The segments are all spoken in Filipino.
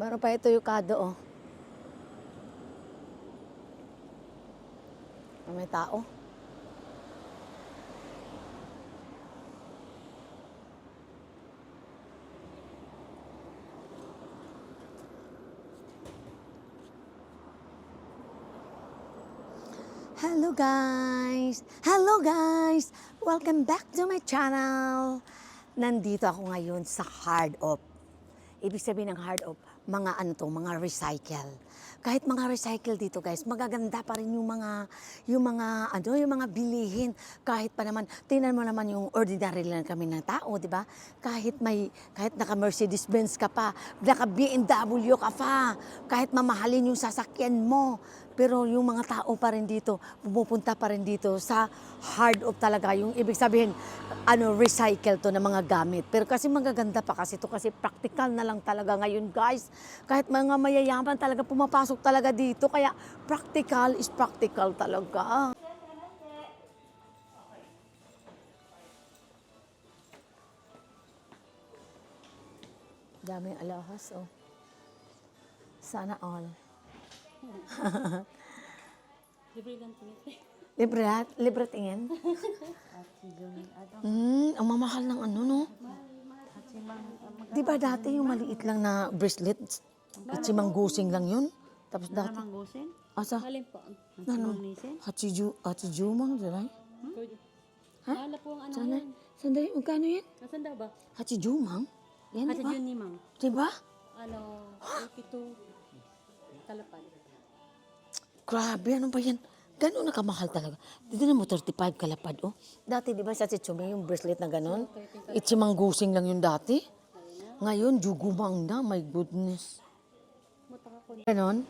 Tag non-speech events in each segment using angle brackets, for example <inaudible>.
Meron pa ito yung kado, oh. Ah, May tao. Hello guys! Hello guys! Welcome back to my channel! Nandito ako ngayon sa Hard Up. Ibig sabihin ng hard up, mga ano to, mga recycle. Kahit mga recycle dito guys, magaganda pa rin yung mga, yung mga, ano, yung mga bilihin. Kahit pa naman, tingnan mo naman yung ordinary lang kami ng tao, di ba? Kahit may, kahit naka Mercedes-Benz ka pa, naka BMW ka pa, kahit mamahalin yung sasakyan mo, pero yung mga tao pa rin dito, pumupunta pa rin dito sa hard up talaga. Yung ibig sabihin, ano, recycle to na mga gamit. Pero kasi magaganda pa kasi to kasi practical na lang talaga ngayon guys. Kahit mga mayayaman talaga pumapasok talaga dito. Kaya practical is practical talaga. Daming alahas, oh. Sana all. <laughs> Libre lang tingin. Libre, libre tingin. Mm, ang mamahal ng ano, no? Di ba dati yung maliit lang na bracelet, itsimang gusing lang yun? Tapos dati, Manggusin? asa, Alin po? Ang Ano? sinunisin? hachiju, hachijumang, diray? Pwede. Mahala po ang ano Sana, yan. sandali, magkano yan? Nasaan daw ba? Hachijumang? Yan, di Kasi ba? yun ni Mang. Di ba? Ano, <gasps> 82 kalapad. Grabe, ano ba yan? Gano'n na kamahal talaga. Dito na mo 35 kalapad, oh. Dati, di ba sa Chichume, yung bracelet na gano'n? Itsimang gusing lang yun dati. Ngayon, jugumang na, my goodness. Ganon?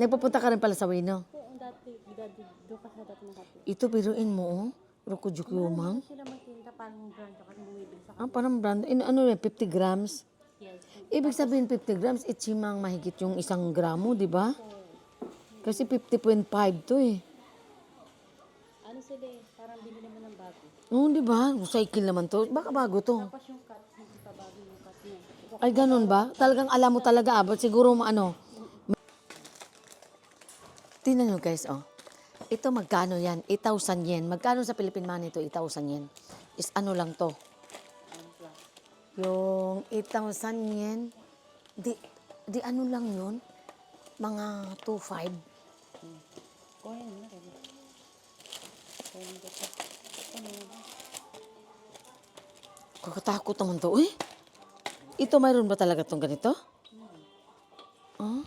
Nagpupunta ka rin pala sa Wino. Oo, dati, dati, doon ka sa dati ng kape. Ito, biruin mo, oh. Rokujukyumang. Sila magtinda parang brand ka kasi bumibili sa Ah, parang brand. In, ano yun, 50 grams. Yes. Ibig sabihin 50 grams, itsimang mahigit yung isang gramo, di ba? Kasi 50.5 to eh. Ano sila eh, parang binili mo ng bago. Oo, di ba? Cycle naman to. Baka bago to. Tapos yung cut, hindi pa bago yung cut niya. Ay, ganun ba? Talagang alam mo talaga, abot siguro ano. Tingnan nyo guys, oh. Ito magkano yan? 8,000 yen. Magkano sa Philippine money ito? 8,000 yen. Is ano lang to? Yung 8,000 yen, di, di ano lang yun? Mga 2,500. Kuha yun na rin. Kuha yun dito. Ano yun? Kakatakot naman to. Uy, ito mayroon ba talaga tong ganito? Ah?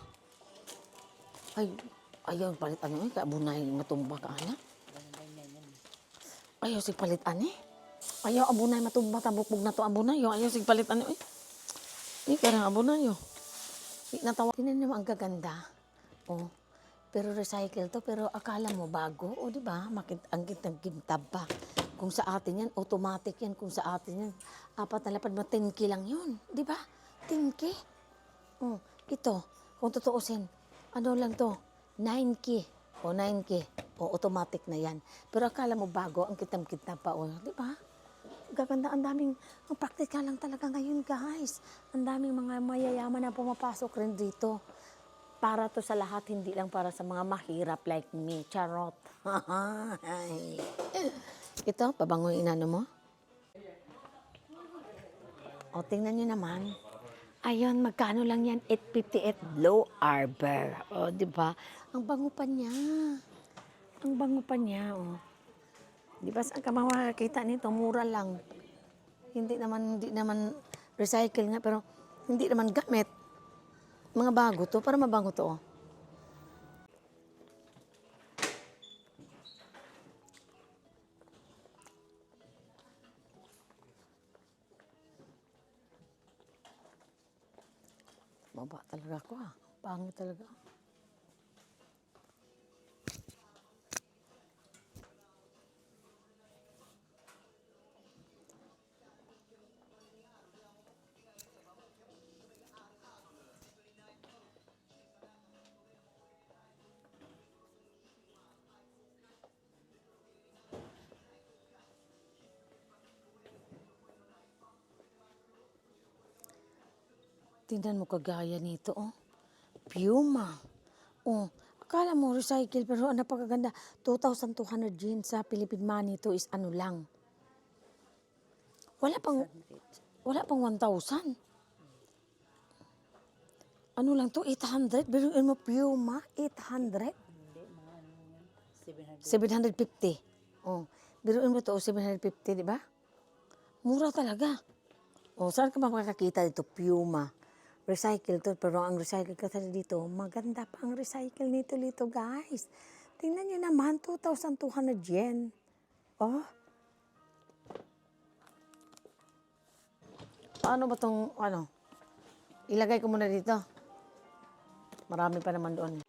Ay, ayaw palit ano eh, kaabunay matumba ka ana. Ayaw sig palit ani. Ayaw abunay matumba tabukbog na to abunay. Ayaw, sig palit ano eh. Ni karang abunay yo. Di natawa. Tinan mo ang gaganda. Oh. Pero recycle to, pero akala mo bago. O di ba? Makit ang kintab pa. Kung sa atin yan, automatic yan. Kung sa atin yan, apat na lapad 10K lang yun. Di ba? 10K. Oh, ito, kung tutuusin, ano lang to? 9K. O 9K. O automatic na yan. Pero akala mo bago, ang kitam-kitam pa. O, di ba? Gaganda, ang daming, ang practical lang talaga ngayon, guys. Ang daming mga mayayaman na pumapasok rin dito. Para to sa lahat, hindi lang para sa mga mahirap like me. Charot. <laughs> Ito, pabango yung inano mo. O, tingnan nyo naman. Ayun, magkano lang yan? 858 Low Arbor. O, di ba? Ang bango pa niya. Ang bango pa niya, o. Di ba, saan ka makakita nito? Mura lang. Hindi naman, hindi naman recycle nga, pero hindi naman gamit. Mga bago to, para mabango to, oh. Baba talaga ako ah. Pangit talaga. Tingnan mo kagaya nito, oh. Puma. Oh, akala mo recycle pero ang napakaganda. 2,200 yen sa Philippine money to is ano lang. Wala pang wala pang 1,000. Ano lang to? 800? Pero mo Puma, 800? Hindi, mga ano yan. 700. 750. Oh, biruin mo to, oh, 750, di ba? Mura talaga. Oh, saan ka makakakita dito? Puma. Recycle to, pero ang recycle kasi dito, maganda pa ang recycle nito dito, guys. Tingnan nyo naman, 2,200 yen. Oh. Paano ba tong, ano? Ilagay ko muna dito. Marami pa naman doon.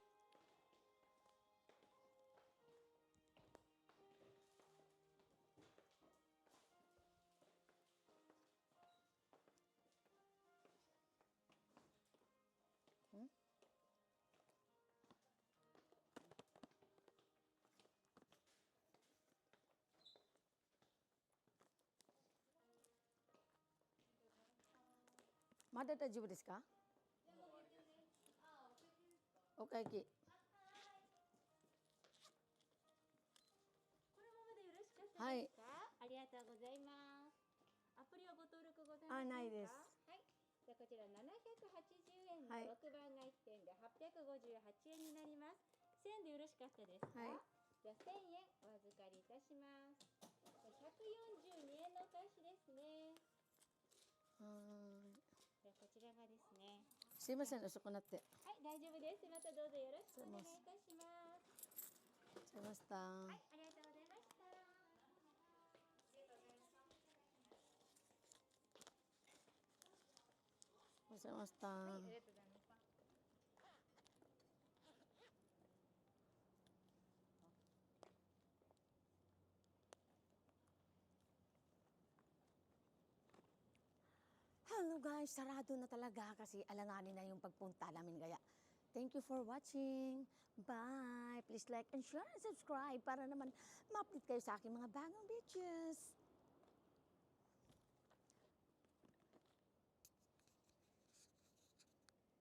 Mada da 丈夫ですか？ったはいありがとうございます。アプリはご登録ございますか？あないですはい。じゃあこちら780円のはい6番が1点で858円になります。1000円でよろしかったですか、はいじゃあ1000円お預かりいたします。142円のお返しですね。はいじゃあこちらがですね。すいません、遅くなって。はい、大丈夫です。またどうぞよろしくお願いいたします。すいません。はい、ありがとうございました。ございました。ありがとうございました。Hello guys, sarado na talaga kasi alanganin na yung pagpunta namin kaya. Thank you for watching. Bye. Please like and share and subscribe para naman ma-update kayo sa aking mga bagong videos.